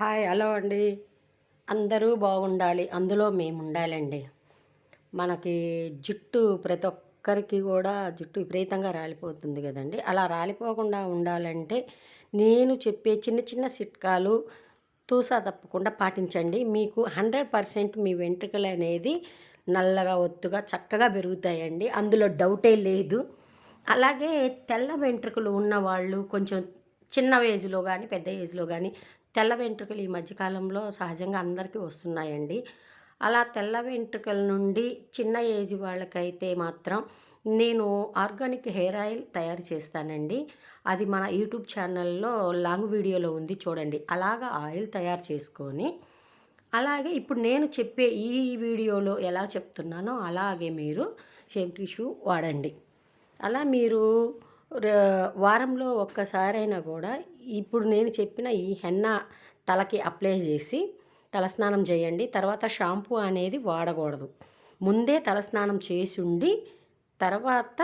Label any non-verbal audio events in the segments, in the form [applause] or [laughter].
Hi hello అండి. అందరూ బాగుండాలి అందులో మేము ఉండాలండి మనకి జుట్టు ప్రతి ఒక్కరికి కూడా జుట్టు విపరీతంగా రాలిపోతుంది కదండి. అలా రాలిపోకుండా ఉండాలంటే నేను చెప్పే చిన్న చిన్న చిట్కాలు తూసా తప్పకుండా పాటించండి. మీకు హండ్రెడ్ పర్సెంట్ మీ వెంట్రుకలు అనేది నల్లగా ఒత్తుగా చక్కగా పెరుగుతాయండి. అందులో డౌటే లేదు. అలాగే తెల్ల వెంట్రుకలు ఉన్నవాళ్ళు కొంచెం చిన్న ఏజ్లో కానీ పెద్ద ఏజ్లో కానీ తెల్ల వెంట్రుకలు ఈ మధ్యకాలంలో సహజంగా అందరికీ వస్తున్నాయండి. అలా తెల్ల వెంట్రుకల నుండి చిన్న ఏజ్ వాళ్ళకైతే మాత్రం నేను ఆర్గానిక్ హెయిర్ ఆయిల్ తయారు చేస్తానండి. అది మన యూట్యూబ్ ఛానల్లో లాంగ్ వీడియోలో ఉంది చూడండి. అలాగా ఆయిల్ తయారు చేసుకొని అలాగే ఇప్పుడు నేను చెప్పే ఈ వీడియోలో ఎలా చెప్తున్నానో అలాగే మీరు సేమ్ టిష్యూ వాడండి. అలా మీరు వారంలో ఒక్కసారైనా కూడా ఇప్పుడు నేను చెప్పిన ఈ హెన్న తలకి అప్లై చేసి తలస్నానం చేయండి. తర్వాత షాంపూ అనేది వాడకూడదు. ముందే తలస్నానం చేసి ఉండి తర్వాత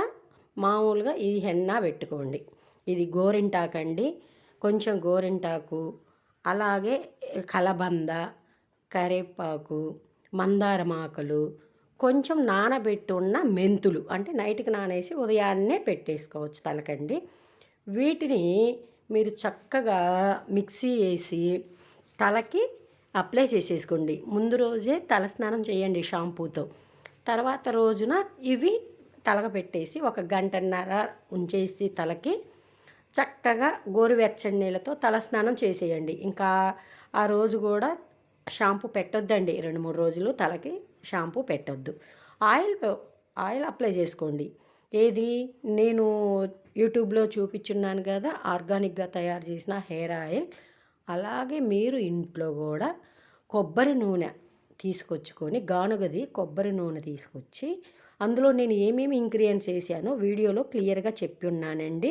మామూలుగా ఈ హెన్న పెట్టుకోండి. ఇది గోరింటాకండి. కొంచెం గోరింటాకు అలాగే కలబంద కరేపాకు మందారమాకలు కొంచెం నానబెట్టి ఉన్న మెంతులు అంటే నైట్కి నానేసి ఉదయాన్నే పెట్టేసుకోవచ్చు తలకండి. వీటిని మీరు చక్కగా మిక్సీ వేసి తలకి అప్లై చేసేసుకోండి. ముందు రోజే తలస్నానం చేయండి షాంపూతో. తర్వాత రోజున ఇవి తలగ పెట్టేసి ఒక గంటన్నర ఉంచేసి తలకి చక్కగా గోరువెచ్చని నీళ్ళతో తలస్నానం చేసేయండి. ఇంకా ఆ రోజు కూడా షాంపూ పెట్టొద్దండి. రెండు మూడు రోజులు తలకి షాంపూ పెట్టొద్దు. ఆయిల్ ఆయిల్ అప్లై చేసుకోండి. ఏది? నేను యూట్యూబ్లో చూపించున్నాను కదా ఆర్గానిక్గా తయారు చేసిన హెయిర్ ఆయిల్. అలాగే మీరు ఇంట్లో కూడా కొబ్బరి నూనె తీసుకొచ్చుకొని గానుగది కొబ్బరి నూనె తీసుకొచ్చి అందులో నేను ఏమేమి ఇంగ్రీడియంట్స్ వేసానో వీడియోలో క్లియర్గా చెప్పి ఉన్నానండి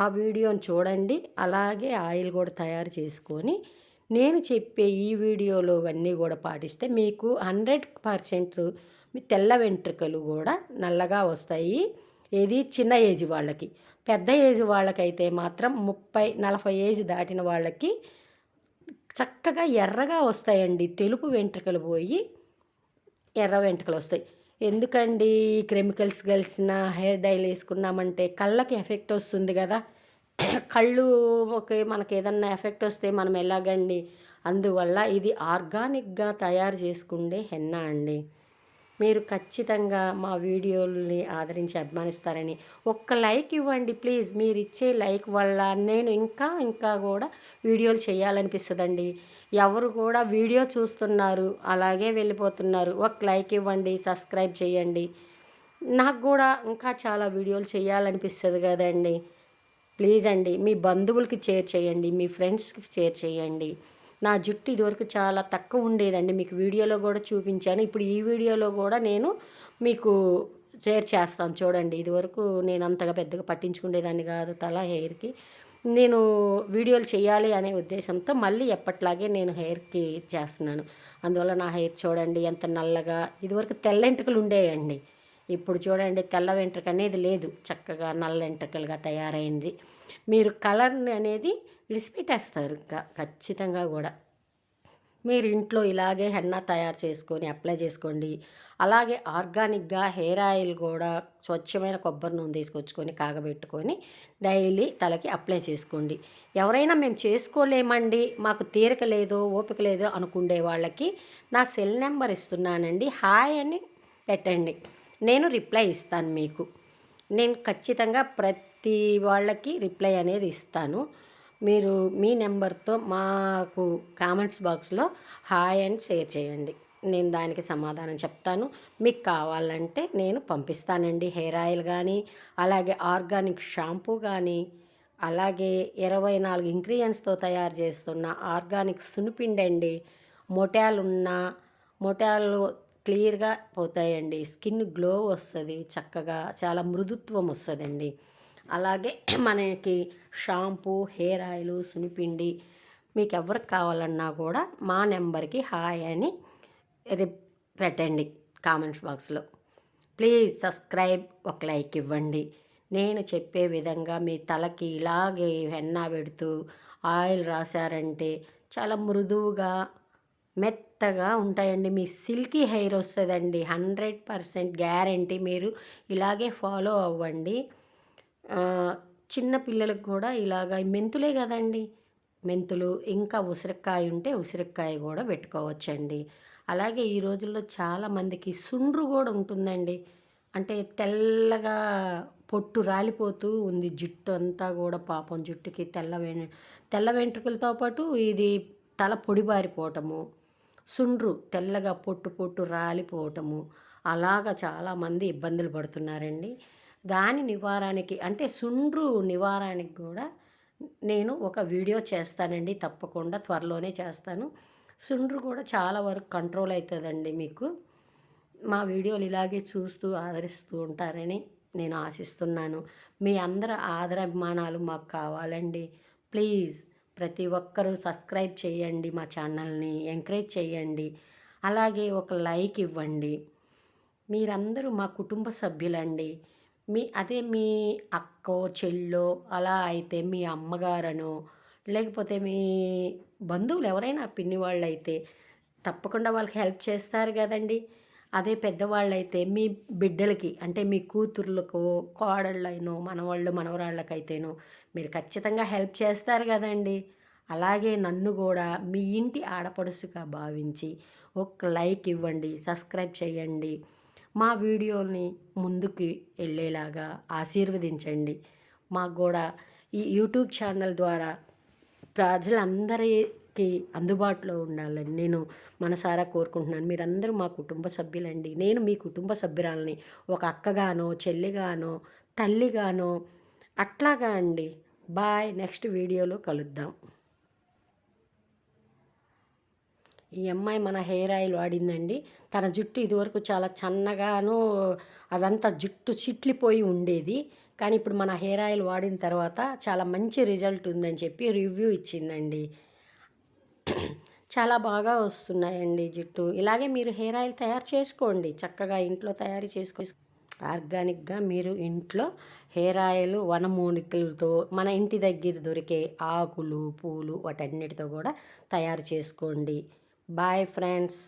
ఆ వీడియోని చూడండి. అలాగే ఆయిల్ కూడా తయారు చేసుకొని నేను చెప్పే ఈ వీడియోలో అన్నీ కూడా పాటిస్తే మీకు హండ్రెడ్ పర్సెంట్ మీ తెల్ల వెంట్రుకలు కూడా నల్లగా వస్తాయి. ఏది? చిన్న ఏజ్ వాళ్ళకి. పెద్ద ఏజ్ వాళ్ళకైతే మాత్రం ముప్పై నలభై ఏజ్ దాటిన వాళ్ళకి చక్కగా ఎర్రగా వస్తాయండి. తెలుపు వెంట్రుకలు పోయి ఎర్ర వెంట్రుకలు వస్తాయి. ఎందుకండి? కెమికల్స్ కలిసిన హెయిర్ డైల్ వేసుకున్నామంటే కళ్ళకి ఎఫెక్ట్ వస్తుంది కదా. కళ్ళు మనకి ఏదన్నా ఎఫెక్ట్ వస్తే మనం ఎలాగండి? అందువల్ల ఇది ఆర్గానిక్గా తయారు చేసుకుండే హెన్నా అండి. మీరు ఖచ్చితంగా మా వీడియోల్ని ఆదరించి అభిమానిస్తారని ఒక్క లైక్ ఇవ్వండి ప్లీజ్. మీరు ఇచ్చే లైక్ వల్ల నేను ఇంకా ఇంకా కూడా వీడియోలు చేయాలనిపిస్తుందండి. ఎవరు కూడా వీడియో చూస్తున్నారు అలాగే వెళ్ళిపోతున్నారు ఒక లైక్ ఇవ్వండి సబ్స్క్రైబ్ చేయండి. నాకు కూడా ఇంకా చాలా వీడియోలు చేయాలనిపిస్తుంది కదండి. ప్లీజ్ అండి మీ బంధువులకి షేర్ చేయండి మీ ఫ్రెండ్స్కి షేర్ చేయండి. నా జుట్టు ఇదివరకు చాలా తక్కువ ఉండేదండి మీకు వీడియోలో కూడా చూపించాను. ఇప్పుడు ఈ వీడియోలో కూడా నేను మీకు షేర్ చేస్తాను చూడండి. ఇదివరకు నేను అంతగా పెద్దగా పట్టించుకునేదాన్ని కాదు తల హెయిర్కి. నేను వీడియోలు చేయాలి అనే ఉద్దేశంతో మళ్ళీ ఎప్పట్లాగే నేను హెయిర్కి చేస్తున్నాను. అందువల్ల నా హెయిర్ చూడండి ఎంత నల్లగా ఇదివరకు తెల్లెంటుకలు ఉండేయండి. ఇప్పుడు చూడండి తెల్ల వెంట్రుక అనేది లేదు. చక్కగా నల్ల వెంట్రుకలుగా తయారైంది. మీరు కలర్ అనేది విడిచిపెట్టేస్తారు ఇంకా ఖచ్చితంగా కూడా. మీరు ఇంట్లో ఇలాగే హెన్నా తయారు చేసుకొని అప్లై చేసుకోండి. అలాగే ఆర్గానిక్గా హెయిర్ ఆయిల్ కూడా స్వచ్ఛమైన కొబ్బరి నూనె తీసుకొచ్చుకొని కాగబెట్టుకొని డైలీ తలకి అప్లై చేసుకోండి. ఎవరైనా మేము చేసుకోలేమండి మాకు తీరిక లేదో ఓపిక లేదో అనుకునే వాళ్ళకి నా సెల్ నెంబర్ ఇస్తున్నానండి. హాయ్ అని పెట్టండి. నేను రిప్లై ఇస్తాను మీకు. నేను ఖచ్చితంగా ప్రతి వాళ్ళకి రిప్లై అనేది ఇస్తాను. మీరు మీ నెంబర్తో మాకు కామెంట్స్ బాక్స్లో హాయ్ అని షేర్ చేయండి. నేను దానికి సమాధానం చెప్తాను. మీకు కావాలంటే నేను పంపిస్తానండి. హెయిర్ ఆయిల్ కానీ అలాగే ఆర్గానిక్ షాంపూ కానీ అలాగే ఇరవై నాలుగు ఇంగ్రీడియంట్స్తో తయారు చేస్తున్న ఆర్గానిక్ సునుపిండండి అండి. మొటాలున్న మొటాలు క్లియర్గా పోతాయండి. స్కిన్ గ్లో వస్తుంది చక్కగా చాలా మృదుత్వం వస్తుందండి. అలాగే [clears throat] మనకి షాంపూ హెయిర్ ఆయిల్ సునిపిండి మీకు ఎవరికి కావాలన్నా కూడా మా నెంబర్కి హాయ్ అని రిప్ పెట్టండి కామెంట్స్ బాక్స్లో. ప్లీజ్ సబ్స్క్రైబ్ ఒక లైక్ ఇవ్వండి. నేను చెప్పే విధంగా మీ తలకి ఇలాగే వెన్న పెడుతూ ఆయిల్ రాశారంటే చాలా మృదువుగా మెత్తగా ఉంటాయండి. మీ సిల్కీ హెయిర్ వస్తుందండి. Hundred percent guarantee. మీరు ఇలాగే ఫాలో అవ్వండి. చిన్న పిల్లలకు కూడా ఇలాగ మెంతులే కదండి. మెంతులు ఇంకా ఉసిరికాయ ఉంటే ఉసిరికాయ కూడా పెట్టుకోవచ్చండి. అలాగే ఈ రోజుల్లో చాలామందికి సుండ్రు కూడా ఉంటుందండి. అంటే తెల్లగా పొట్టు రాలిపోతూ ఉంది. జుట్టు అంతా కూడా పాపం జుట్టుకి తెల్ల తెల్ల వెంట్రుకలతో పాటు ఇది తల పొడిబారిపోవటము సుండ్రు తెల్లగా పొట్టు పొట్టు రాలిపోవటము. అలాగా చాలామంది ఇబ్బందులు పడుతున్నారండి. దాని నివారానికి అంటే సుండ్రు నివారానికి కూడా నేను ఒక వీడియో చేస్తానండి. తప్పకుండా త్వరలోనే చేస్తాను. సుండ్రు కూడా చాలా వరకు కంట్రోల్ అవుతుందండి మీకు. మా వీడియోలు ఇలాగే చూస్తూ ఆదరిస్తూ ఉంటారని నేను ఆశిస్తున్నాను. మీ అందరి ఆదరాభిమానాలు మాకు కావాలండి. ప్లీజ్ ప్రతి ఒక్కరూ సబ్స్క్రైబ్ చేయండి మా ఛానల్ని ఎంకరేజ్ చేయండి. అలాగే ఒక లైక్ ఇవ్వండి. మీరందరూ మా కుటుంబ సభ్యులండి. మీ అదే మీ అక్కో చెల్లో అలా అయితే మీ అమ్మగారనో లేకపోతే మీ బంధువులు ఎవరైనా పిన్ని వాళ్ళు అయితే తప్పకుండా వాళ్ళకి హెల్ప్ చేస్తారు కదండి. అదే పెద్దవాళ్ళైతే మీ బిడ్డలకి అంటే మీ కూతుర్లకు కోడళ్ళైనో మనవాళ్ళు మనవరాళ్ళకైతేనో మీరు ఖచ్చితంగా హెల్ప్ చేస్తారు కదండి. అలాగే నన్ను కూడా మీ ఇంటి ఆడపడుసుగా భావించి ఒక లైక్ ఇవ్వండి సబ్స్క్రైబ్ చేయండి. మా వీడియోని ముందుకు వెళ్ళేలాగా ఆశీర్వదించండి. మాకు కూడా ఈ యూట్యూబ్ ఛానల్ ద్వారా ప్రజలందరి కి అందుబాటులో ఉండాలని నేను మనసారా కోరుకుంటున్నాను. మీరందరూ మా కుటుంబ సభ్యులండి. నేను మీ కుటుంబ సభ్యురాలని. ఒక అక్కగానో చెల్లిగానో తల్లిగానో అట్లాగా అండి. బాయ్. నెక్స్ట్ వీడియోలో కలుద్దాం. ఈ అమ్మాయి మన హెయిర్ ఆయిల్ వాడిందండి. తన జుట్టు ఇదివరకు చాలా చన్నగాను అదంతా జుట్టు చిట్లిపోయి ఉండేది. కానీ ఇప్పుడు మన హెయిర్ ఆయిల్ వాడిన తర్వాత చాలా మంచి రిజల్ట్ ఉందని చెప్పి రివ్యూ ఇచ్చిందండి. చాలా బాగా వస్తున్నాయండి జుట్టు. ఇలాగే మీరు హెయిర్ ఆయిల్ తయారు చేసుకోండి. చక్కగా ఇంట్లో తయారు చేసుకో ఆర్గానిక్గా మీరు ఇంట్లో హెయిర్ ఆయిల్ వనమూలికలతో మన ఇంటి దగ్గర దొరికే ఆకులు పూలు వాటన్నిటితో కూడా తయారు చేసుకోండి. Bye friends.